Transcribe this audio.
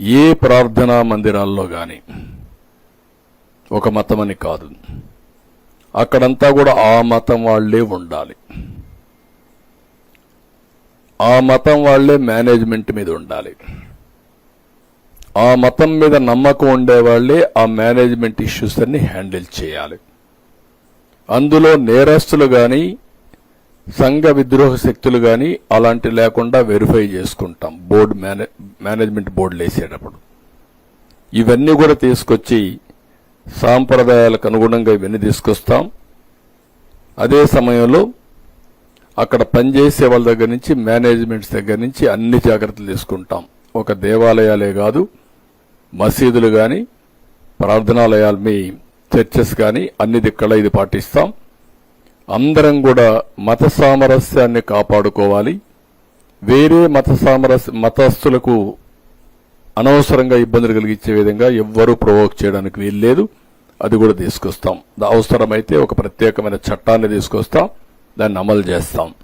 ఏ ప్రార్థనా మందిరాల్లో కానీ ఒక మతం అని కాదు. అక్కడంతా కూడా ఆ మతం వాళ్ళే ఉండాలి. ఆ మతం వాళ్ళే మేనేజ్మెంట్ మీద ఉండాలి. ఆ మతం మీద నమ్మకం ఉండేవాళ్ళే ఆ మేనేజ్మెంట్ ఇష్యూస్ అన్ని హ్యాండిల్ చేయాలి. అందులో నేరస్తులు కానీ సంఘ విద్రోహ శక్తులు కానీ అలాంటి లేకుండా వెరిఫై చేసుకుంటాం. బోర్డు మేనే మేనేజ్మెంట్ బోర్డులు వేసేటప్పుడు. ఇవన్నీ కూడా తీసుకొచ్చి సాంప్రదాయాలకు అనుగుణంగా ఇవన్నీ తీసుకొస్తాం. అదే సమయంలో అక్కడ పనిచేసే వాళ్ళ దగ్గర నుంచి మేనేజ్మెంట్స్ దగ్గర నుంచి అన్ని జాగ్రత్తలు తీసుకుంటాం. ఒక దేవాలయాలే కాదు మసీదులు కానీ ప్రార్థనాలయాలు మీ చర్చెస్ కానీ అన్ని దిక్కల ఇది పాటిస్తాం. అందరం కూడా మత సామరస్యాన్ని కాపాడుకోవాలి. వేరే మత సామరస్య మతస్థులకు అనవసరంగా ఇబ్బందులు కలిగించే విధంగా ఎవ్వరూ ప్రొవోక్ చేయడానికి వీల్లేదు అది కూడా తీసుకొస్తాం. దా- అవసరమైతే ఒక ప్రత్యేకమైన చట్టాన్ని తీసుకొస్తాం. దాన్ని అమలు చేస్తాం.